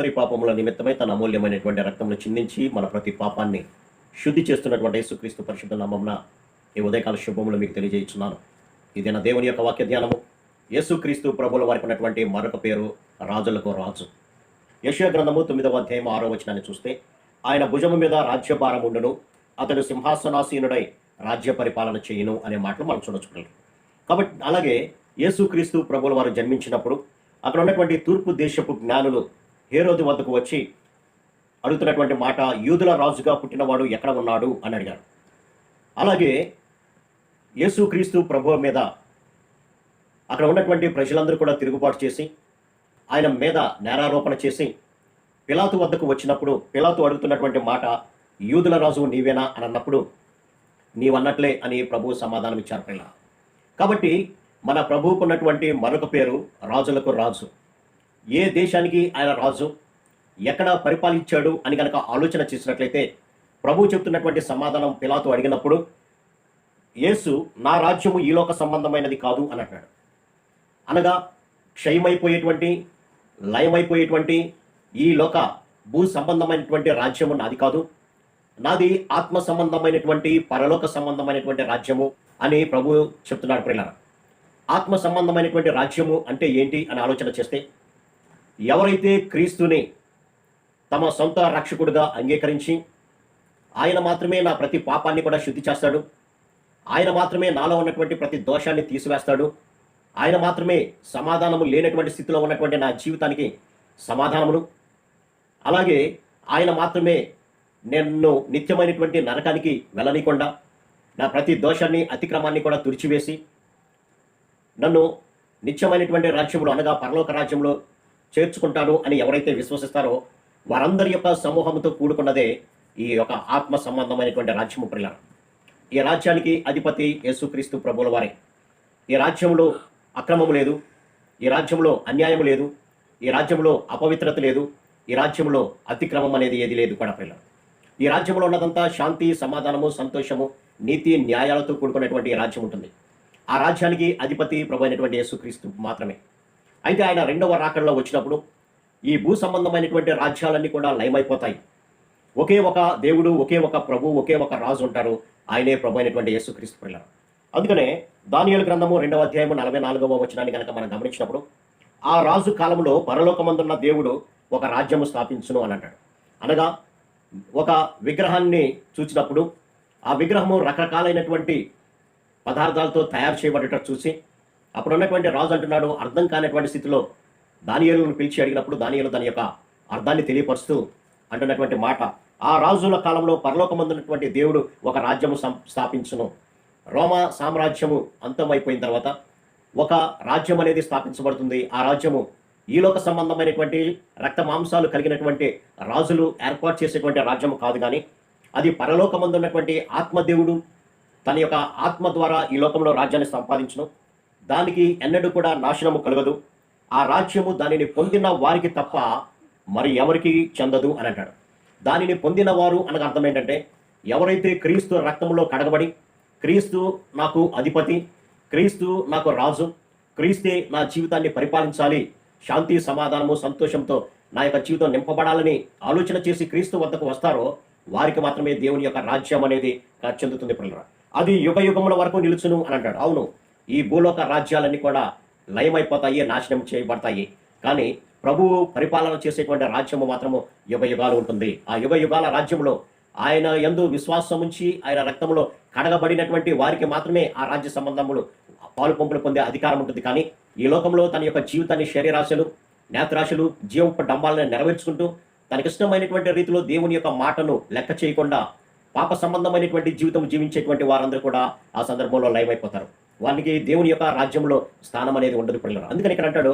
మనందరి పాపముల నిమిత్తమై తన అమూల్యమైనటువంటి రక్తమును చిందించి మన ప్రతి పాపాన్ని శుద్ధి చేస్తున్నటువంటి యేసుక్రీస్తు పరిశుద్ధ నామంన ఈ ఉదయకాల శుభములు మీకు తెలియజేస్తున్నాను. ఇది నా దేవుని యొక్క వాక్య ధ్యానము. యేసుక్రీస్తు ప్రభుల వారికి ఉన్నటువంటి మరొక పేరు రాజులకు రాజు. యశయ గ్రంథము తొమ్మిదవ అధ్యాయం ఆరో వచనాన్ని చూస్తే ఆయన భుజము మీద రాజ్యభారం ఉండును అతడు సింహాసనాసీనుడై రాజ్య పరిపాలన చేయను అనే మాటలు మనం చూడొచ్చు. కాబట్టి అలాగే యేసుక్రీస్తు ప్రభుల వారు జన్మించినప్పుడు అక్కడ ఉన్నటువంటి తూర్పు దేశపు జ్ఞానులు హేరోదు వద్దకు వచ్చి అడుగుతున్నటువంటి మాట యూదుల రాజుగా పుట్టినవాడు ఎక్కడ ఉన్నాడు? అని అడిగారు అలాగే యేసుక్రీస్తు ప్రభువు మీద అక్కడ ఉన్నటువంటి ప్రజలందరూ కూడా తిరుగుబాటు చేసి ఆయన మీద నేరారోపణ చేసి పిలాతు వద్దకు వచ్చినప్పుడు పిలాతు అడుగుతున్నటువంటి మాట యూదుల రాజు నీవేనా? అని అన్నప్పుడు నీవన్నట్లే అని ప్రభు సమాధానం ఇచ్చారు పిల్ల కాబట్టి మన ప్రభువుకు ఉన్నటువంటి మరొక పేరు రాజులకు రాజు. ఏ దేశానికి ఆయన రాజు? ఎక్కడ పరిపాలించాడు అని కనుక ఆలోచన చేసినట్లయితే ప్రభు చెప్తున్నటువంటి సమాధానం పిలాతో అడిగినప్పుడు యేసు నా రాజ్యము ఈ లోక సంబంధమైనది కాదు అని అంటాడు అనగా క్షయమైపోయేటువంటి లయమైపోయేటువంటి ఈ లోక భూ సంబంధమైనటువంటి రాజ్యము నాది కాదు. నాది ఆత్మ సంబంధమైనటువంటి పరలోక సంబంధమైనటువంటి రాజ్యము అని ప్రభు చెప్తున్నాడు ప్రియులారా. ఆత్మ సంబంధమైనటువంటి రాజ్యము అంటే ఏంటి అని ఆలోచన చేస్తే ఎవరైతే క్రీస్తుని తమ సొంత రక్షకుడిగా అంగీకరించి ఆయన మాత్రమే నా ప్రతి పాపాన్ని కూడా శుద్ధి చేస్తాడు ఆయన మాత్రమే నాలో ఉన్నటువంటి ప్రతి దోషాన్ని తీసివేస్తాడు ఆయన మాత్రమే సమాధానము లేనటువంటి స్థితిలో ఉన్నటువంటి నా జీవితానికి సమాధానమును అలాగే ఆయన మాత్రమే నన్ను నిత్యమైనటువంటి నరకానికి వెళ్ళనీయకుండా నా ప్రతి దోషాన్ని అతిక్రమాన్ని కూడా తుడిచివేసి నన్ను నిత్యమైనటువంటి రాజ్యంలో అనగా పరలోక రాజ్యంలో చేర్చుకుంటాను అని ఎవరైతే విశ్వసిస్తారో వారందరి యొక్క సమూహంతో కూడుకున్నదే ఈ యొక్క ఆత్మ సంబంధమైనటువంటి రాజ్యము ప్రియుల ఈ రాజ్యానికి అధిపతి యేసుక్రీస్తు ప్రభుల వారే. ఈ రాజ్యంలో అక్రమము లేదు ఈ రాజ్యంలో అన్యాయం లేదు ఈ రాజ్యంలో అపవిత్రత లేదు ఈ రాజ్యంలో అతిక్రమం అనేది ఏది లేదు కూడా పిల్లలు ఈ రాజ్యంలో ఉన్నదంతా శాంతి సమాధానము సంతోషము నీతి న్యాయాలతో కూడుకున్నటువంటి ఈ రాజ్యం ఉంటుంది. ఆ రాజ్యానికి అధిపతి ప్రభు అయినటువంటి యేసుక్రీస్తు మాత్రమే. అయితే ఆయన రెండవ రాకడలో వచ్చినప్పుడు ఈ భూ సంబంధమైనటువంటి రాజ్యాలన్నీ కూడా లయమైపోతాయి. ఒకే ఒక దేవుడు ఒకే ఒక ప్రభు ఒకే ఒక రాజు ఉంటారు. ఆయనే ప్రభు అయినటువంటి యేసుక్రీస్తు పిల్లలు అందుకనే దానియేలు గ్రంథము రెండవ అధ్యాయము నలభై నాలుగవ వచనాన్ని కనుక మనం గమనించినప్పుడు ఆ రాజు కాలంలో పరలోకమందున్న దేవుడు ఒక రాజ్యము స్థాపించును అని అంటాడు. అనగా ఒక విగ్రహాన్ని చూసినప్పుడు ఆ విగ్రహము రకరకాలైనటువంటి పదార్థాలతో తయారు చేయబడేటట్టు చూసి అప్పుడు ఉన్నటువంటి రాజు అంటున్నాడు అర్థం కానటువంటి స్థితిలో దానియలను పిలిచి అడిగినప్పుడు దానియలు దాని యొక్క అర్థాన్ని తెలియపరుస్తూ అంటున్నటువంటి మాట. ఆ రాజుల కాలంలో పరలోకమందున్నటువంటి దేవుడు ఒక రాజ్యము స్థాపించును. రోమా సామ్రాజ్యము అంతమైపోయిన తర్వాత ఒక రాజ్యం అనేది స్థాపించబడుతుంది. ఆ రాజ్యము ఈలోక సంబంధమైనటువంటి రక్త మాంసాలు కలిగినటువంటి రాజులు ఏర్పాటు చేసేటువంటి రాజ్యము కాదు కానీ అది పరలోకమందు ఉన్నటువంటి ఆత్మదేవుడు తన యొక్క ఆత్మ ద్వారా ఈ లోకంలో రాజ్యాన్ని సంపాదించును. దానికి ఎన్నడూ కూడా నాశనము కలగదు. ఆ రాజ్యము దానిని పొందిన వారికి తప్ప మరి ఎవరికి చెందదు అని అంటాడు. దానిని పొందిన వారు అనగా అర్థం ఏంటంటే ఎవరైతే క్రీస్తు రక్తంలో కడగబడి క్రీస్తు నాకు అధిపతి క్రీస్తు నాకు రాజు క్రీస్తే నా జీవితాన్ని పరిపాలించాలి శాంతి సమాధానము సంతోషంతో నా యొక్క జీవితం నింపబడాలని ఆలోచన చేసి క్రీస్తు వద్దకు వస్తారో వారికి మాత్రమే దేవుని యొక్క రాజ్యం అనేది చెందుతుంది పిల్లరా. అది యుగ యుగముల వరకు నిలుచును అని అంటాడు. అవును ఈ భూలోక రాజ్యాలన్నీ కూడా లయమైపోతాయి నాశనం చేయబడతాయి. కానీ ప్రభువు పరిపాలన చేసేటువంటి రాజ్యము మాత్రము యుగ యుగాలు ఉంటుంది. ఆ యుగ యుగాల రాజ్యంలో ఆయన ఎందు విశ్వాసం ఉంచి ఆయన రక్తంలో కడగబడినటువంటి వారికి మాత్రమే ఆ రాజ్య సంబంధములు పాలు పంపులు పొందే అధికారం ఉంటుంది. కానీ ఈ లోకంలో తన యొక్క జీవితాన్ని శరీరాశలు నేత్రాశలు జీవపు డంబాలను నెరవేర్చుకుంటూ తనకిష్టమైనటువంటి రీతిలో దేవుని యొక్క మాటను లెక్క చేయకుండా పాప సంబంధమైనటువంటి జీవితం జీవించేటువంటి వారందరూ కూడా ఆ సందర్భంలో లయమైపోతారు. వారికి దేవుని యొక్క రాజ్యంలో స్థానం అనేది ఉండదు పిల్లలు అందుకని ఇక్కడ అంటాడు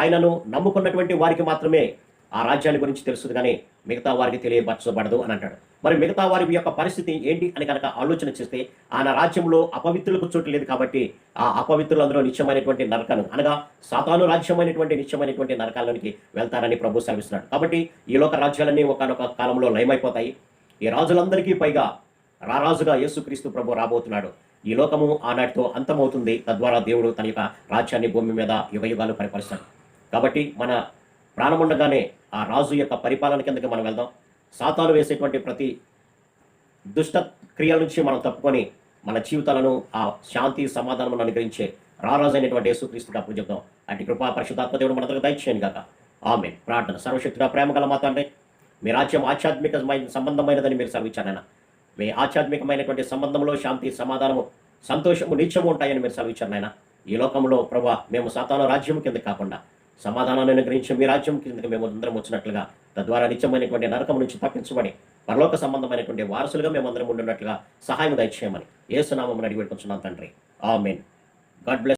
ఆయనను నమ్ముకున్నటువంటి వారికి మాత్రమే ఆ రాజ్యాన్ని గురించి తెలుస్తుంది కానీ మిగతా వారికి తెలియపరచబడదు అని అంటాడు. మరి మిగతా వారి యొక్క పరిస్థితి ఏంటి అని కనుక ఆలోచన చేస్తే ఆయన రాజ్యంలో అపవిత్రులకు చోటు లేదు కాబట్టి ఆ అపవిత్రులందరూ నిత్యమైనటువంటి నరకాలు అనగా సాతాను రాజ్యమైనటువంటి నిత్యమైనటువంటి నరకాలలోనికి వెళ్తారని ప్రభు సెలవిస్తున్నాడు. కాబట్టి ఈ లోక రాజ్యాలన్నీ ఒకనొక కాలంలో లయమైపోతాయి. ఈ రాజులందరికీ పైగా రారాజుగా యేసుక్రీస్తు ప్రభు రాబోతున్నాడు. ఈ లోకము ఆనాటితో అంతమవుతుంది. తద్వారా దేవుడు తన యొక్క రాజ్యాన్ని భూమి మీద యుగయుగాలు పరిపాలిస్తాడు. కాబట్టి మన ప్రాణముండగానే ఆ రాజు యొక్క పరిపాలన కిందకి మనం వెళ్దాం. సాతాలు వేసేటువంటి ప్రతి దుష్ట క్రియల నుంచి మనం తప్పుకొని మన జీవితాలను ఆ శాంతి సమాధానం అనుగ్రహించే రారాజు అయినటువంటి యేసుక్రీస్తుకి అప్పు చెప్తాం అటు కృపా పరిశుద్ధాత్మ దేవుడు మనకు దయచేయండి కాక ఆమె ప్రార్థన సర్వశక్తిగా ప్రేమ గల మా మీ రాజ్యం ఆధ్యాత్మికమైన సంబంధమైనదని మీరు సెలవిచ్చారైనా మీ ఆధ్యాత్మికమైనటువంటి సంబంధంలో శాంతి సమాధానము సంతోషము నిత్యము ఉంటాయని మీరు సెలవిచ్చారు నాయన. ఈ లోకంలో ప్రభా మేము సాతాన రాజ్యం కింద కాకుండా సమాధానాన్ని అనుగ్రహించి మీ రాజ్యం కిందకి మేము అందరం వచ్చినట్లుగా తద్వారా నిత్యమైనటువంటి నరకం నుంచి తప్పించబడి పరలోక సంబంధమైనటువంటి వారసులుగా మేము అందరం ఉండినట్లుగా సహాయం దయచేయమని. ఏసునామం అడిగి పెట్టుకుంటున్నాం తండ్రి. ఆమెన్. God bless